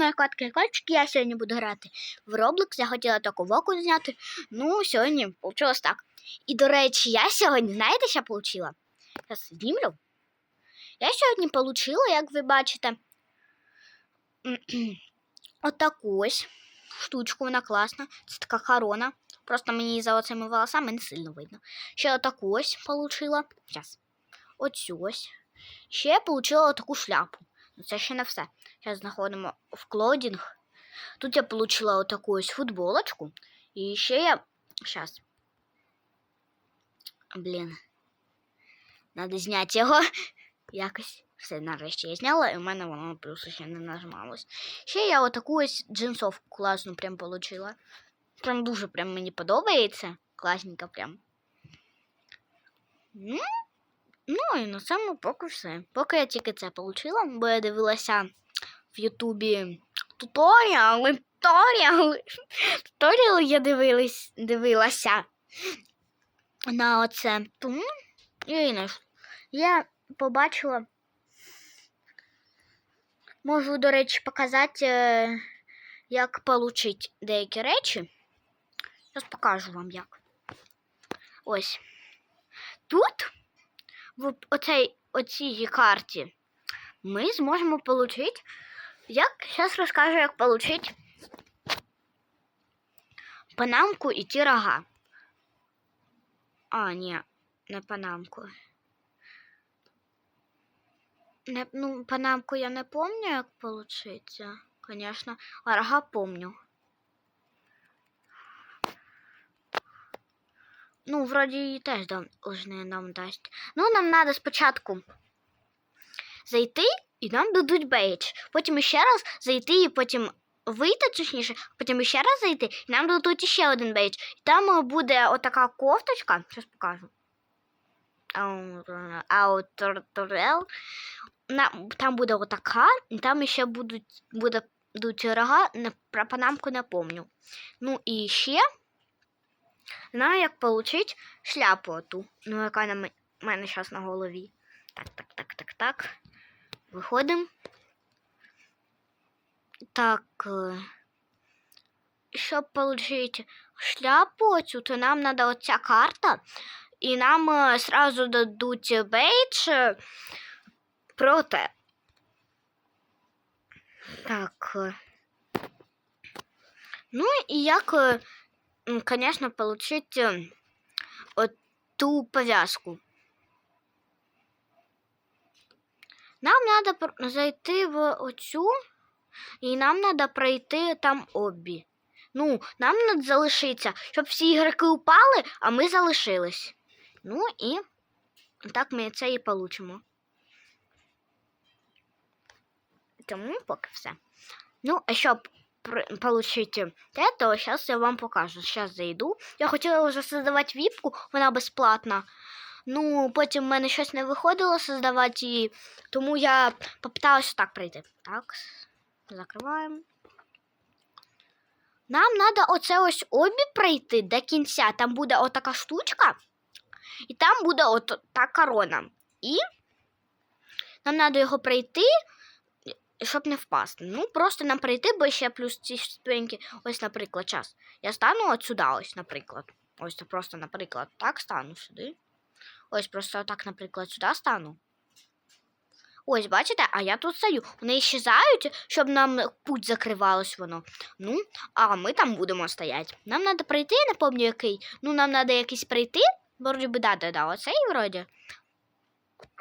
мої котки і котчики, я сьогодні буду грати в Roblox. Я хотіла таку воку зняти. Ну, сьогодні вийшло так. І, до речі, я сьогодні, знаєте, що отримала? Зараз знімлю. Я сьогодні отримала, як ви бачите, отаку ось штучку, вона класна. Це така корона. Просто мені за оцими волосами не сильно видно. Ще отаку ось отримала. Зараз. Оцю ось. Ще я отримала таку шляпу. Ну, це ще не все. Зараз знаходимо в клодінг. Тут я отримала отаку ось футболочку. І ще я. Зараз. Блін. Надо зняти його. Якось. Все, нарешті я зняла, і в мене воно плюс ще не нажималось. Ще я отаку ось джинсовку класну прям получила. Прям дуже прям мені подобається. Класненько прям. Ну, Ну і на цьому поки все. Поки я тільки це отримала, бо я дивилася в Ютубі туторіали, туторіали. Туторіали я дивилась, дивилася на оце. Тому і не я побачила. Можу, до речі, показати, е, як отримати деякі речі. Зараз покажу вам як. Ось. Тут, в оцей, оцій карті, ми зможемо отримати, як, зараз розкажу, як отримати панамку і ті рога. А, ні, не панамку. Не, ну, панамку я не помню, як получиться, конечно. А рога помню. Ну, вроді її теж должны нам дасть. Ну, нам треба спочатку зайти і нам дадуть бейдж. Потім ще раз зайти і потім вийти, точніше, потім ще раз зайти, і нам дадуть ще один бейдж. І там е, буде отака кофточка. Зараз покажу. Ауторел. Там буде отака, і там ще будуть будуть рога, про панамку не помню. Ну і ще знаю, як отримати шляпу оту, ну, яка на мене зараз на голові. Так, так, так, так, так. Виходимо. Так. е, Щоб отримати шляпу оцю, то нам треба оця карта. І нам е, сразу дадуть бейдж е, про те. Так. Ну і як, конечно, получить е, от ту пов'язку. Нам треба зайти в оцю, і нам треба пройти там обі. Ну, нам треба залишитися, щоб всі ігроки упали, а ми залишились. Ну і так ми це і получимо. Тому поки все. Ну, а щоб отримати те, то зараз я вам покажу. Зараз зайду. Я хотіла вже создавати віпку, вона безплатна. Ну, потім в мене щось не виходило создавати її, тому я попиталася так пройти. Так, закриваємо. Нам треба оце ось обі пройти до кінця. Там буде отака штучка, і там буде от та корона. І нам треба його пройти, щоб не впасти. Ну, просто нам пройти, бо ще плюс ці ступеньки. Ось, наприклад, час. Я стану от сюди, ось, наприклад. Ось це просто, наприклад, так стану сюди. Ось просто так, наприклад, сюди стану. Ось, бачите, а я тут стою. Вони щезають, щоб нам путь закривалось воно. Ну, а ми там будемо стояти. Нам треба пройти, я не пам'ятаю який. Ну, нам треба якийсь пройти. Вроді би, да, да, да, оцей вроді.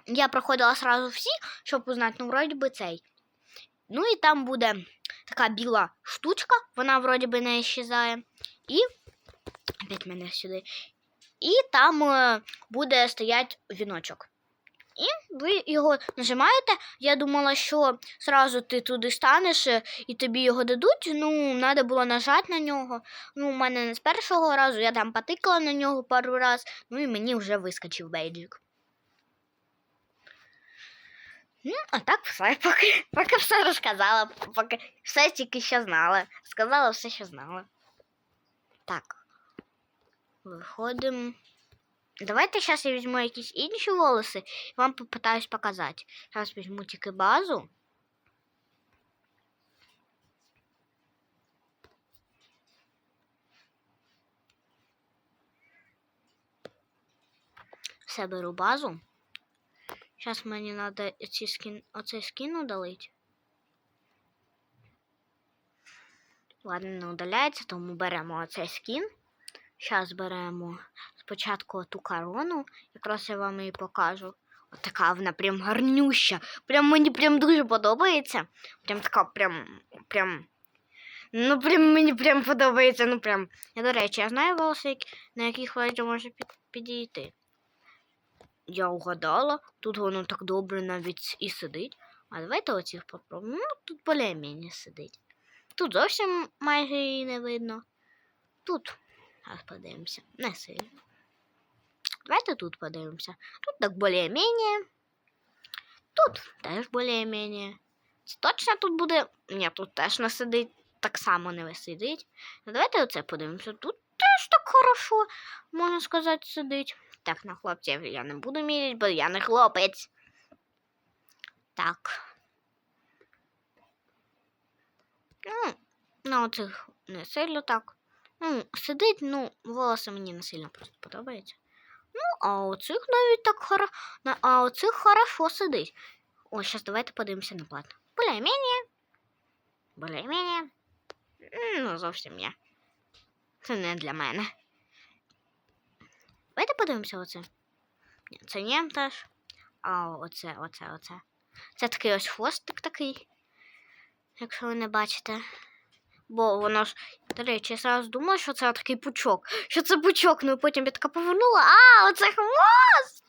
Я проходила сразу всі, щоб узнати, ну, вроді би цей. Ну і там буде така біла штучка, вона вроді би не щезає. І. Опять мене сюди. І там е, буде стояти віночок. І ви його нажимаєте. Я думала, що зразу ти туди станеш е, і тобі його дадуть. Ну, треба було нажати на нього. Ну, у мене не з першого разу, я там потикала на нього пару раз, ну і мені вже вискочив бейджик. Ну, а так все. пока поки все рассказала, пока все тільки ще знала. Сказала, все еще знала. Так. Виходимо. Давайте сейчас я возьму какие-нибудь інші волосы и вам попытаюсь показать. Сейчас возьму тик и базу. Соберу базу. Зараз мені треба ці скін, оцей скін удалити. Ладно, не удаляється, тому беремо оцей скін. Зараз беремо спочатку ту корону, якраз я вам її покажу. Отака вона прям гарнюща. Прям мені прям дуже подобається. Прям така прям. прям. Ну, прям мені прям подобається. Ну прям. Я, до речі, я знаю волоси, на яких Владя може підійти. Я угадала, тут воно так добре навіть і сидить. А давайте оцих попробуємо. Ну, тут более-менее сидить. Тут зовсім майже її не видно. Тут. Зараз подивимося. Не сильно. Давайте тут подивимося. Тут так более-менее. Тут теж более-менее. Точно тут буде. Ні, тут теж не сидить. Так само не сидить. Ну, давайте оце подивимося. Тут теж так хорошо, можна сказати, сидить. Так, на хлопців я не буду міряти, бо я не хлопець. Так. Ну, на оцих не сильно так. Ну, сидить, ну, волоси мені не сильно просто подобається. Ну, а оцих навіть так хоро... А оцих хорошо сидить. О, зараз давайте подивимося на платно. Более-менее. Более-менее. Ну, зовсім ні. Це не для мене. Подивимося оце. Ні, це ні теж. А оце, оце, оце. Це такий ось хвостик такий. Якщо ви не бачите. Бо воно ж, до речі, я зараз думала, що це такий пучок. Що це пучок, ну потім я така повернула. А, оце хвост!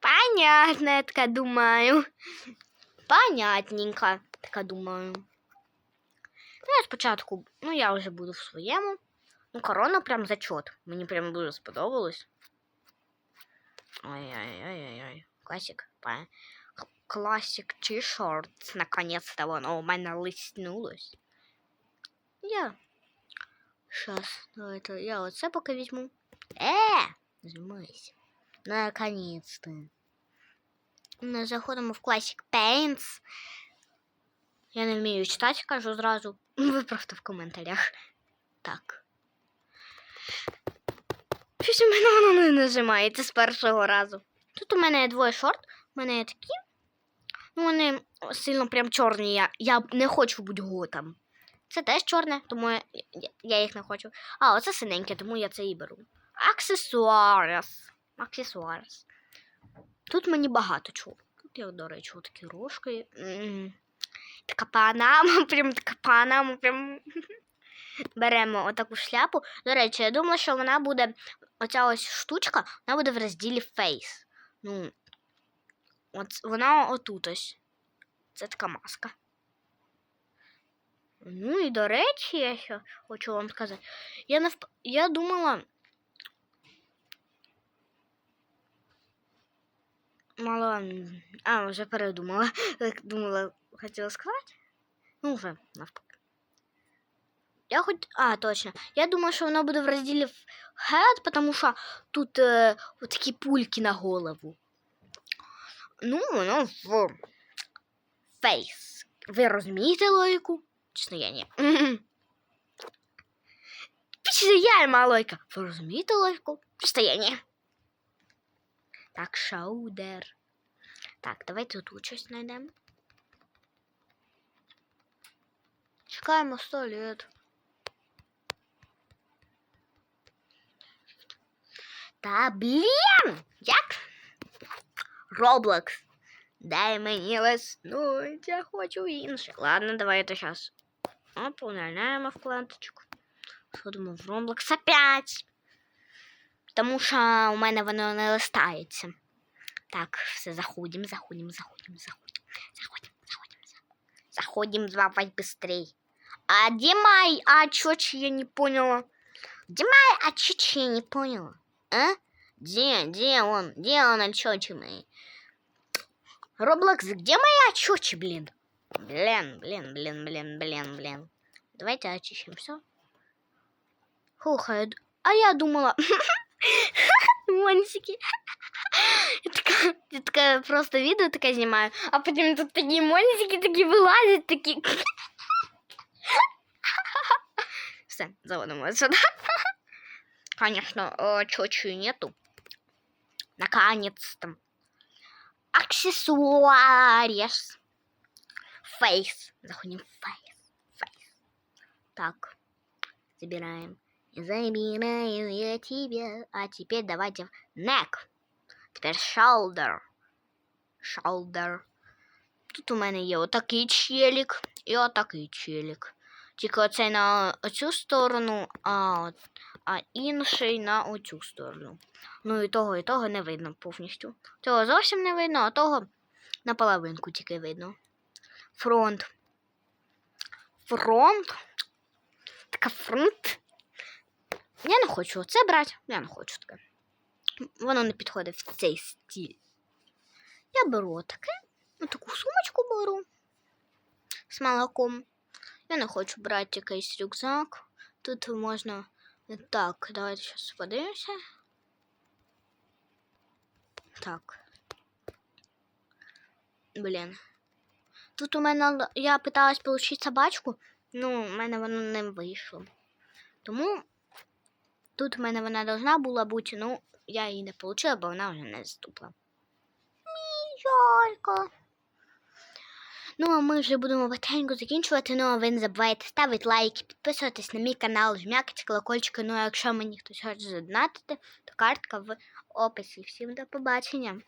Понятно, я така думаю. Понятненько, така думаю. Ну, я спочатку, ну я вже буду в своєму. Ну, корона прям зачет. Мені прям дуже сподобалось. Ой-ой-ой-ой-ой. Класик. Классик t-shirt. Наконец-то воно у мене лиснулось. Я. Щас, давайте я оце поки візьму. Е! Займайся. Наконец-то. Ми заходимо в Classic Paints. Я не вмію читати, кажу зразу. Ви просто в коментарях. Так. Щось у мене воно не нажимається з першого разу. Тут у мене двоє шорт, у мене є такі. Ну, вони сильно прям чорні. Я, я не хочу бути готом. Це теж чорне, тому я, я, я їх не хочу. А, оце синеньке, тому я це і беру. Аксесуарес. Аксесуарес. Тут мені багато чого. Тут я, до речі, такі рожки. Така панама, прям така панама, прям. Беремо отаку шляпу. До речі, я думала, що вона буде. Оця ось штучка, вона буде в розділі Face. Ну, от вона отут ось. Це така маска. Ну і до речі, я ще хочу вам сказати. Я навп... я думала. Мала. А, вже передумала. Думала, хотіла сказати. Ну, вже навпаки. Я хоч. А, точно. Я думала, що воно буде в розділі Head, тому що тут е, такі пульки на голову. Ну, воно в Face. Ви розумієте логіку? Чесно, я ні. Не логіка. Ви розумієте логіку? Чесно, я ні. Так, шаудер. Так, давайте тут щось знайдемо. Чекаємо 100 лет. Та блін! Як? Роблокс. Дай мені лиснуть, я хочу інше. Ладно, давайте зараз. Ополняємо вкладочку. Сходимо в Roblox опять. Тому що у мене воно не листається. Так, все, заходимо, заходимо, заходимо, заходимо. Заходимо, заходимо, заходимо. Заходим, давай быстрей. А где май? А чё, че я не поняла? Где май? А чё, че я не поняла? А? Где, где он? Где он, очочи мои? Роблокс, где мои очочи, блин? Блин, блин, блин, блин, блин, блин. Давайте очищем все. Хух, а я, д- а я думала... Монсики. Я така, я така просто відео таке знімаю, а потім тут такі монсики такі вилазять, такі. Все, заводимо сюди. Конечно, э, чочи нету. Наконец-то. Аксессуарис. Фейс. Заходим в фейс. Фейс. Так. Забираем. Забираю я тебя. А теперь давайте в neck. Теперь shoulder. Shoulder. Тут у мене є отакий челік і отакий челік. Тільки оцей на оцю сторону, а, от- а інший на оцю сторону. Ну і того, і того не видно повністю. Цього зовсім не видно, а того на половинку тільки видно. Фронт. Фронт. Така фронт. Я не хочу це брати. Я не хочу таке. Воно не підходить в цей стиль. Я беру таке. Таку сумочку беру з молоком. Я не хочу брати якийсь рюкзак. Тут можна. Так, давайте зараз подивимося. Так. Блін. Тут у мене я питалась отримати собачку, ну, у мене воно не вийшло. Тому тут у мене вона должна була бути, ну, я її не отримала, бо вона вже не заступила. Жалько. Ну, а ми вже будемо потихеньку закінчувати. Ну, а ви не забувайте ставити лайки, підписуватись на мій канал, жмякати колокольчики. Ну, а якщо мені хтось хоче задонатити, то картка в описі. Всім до побачення.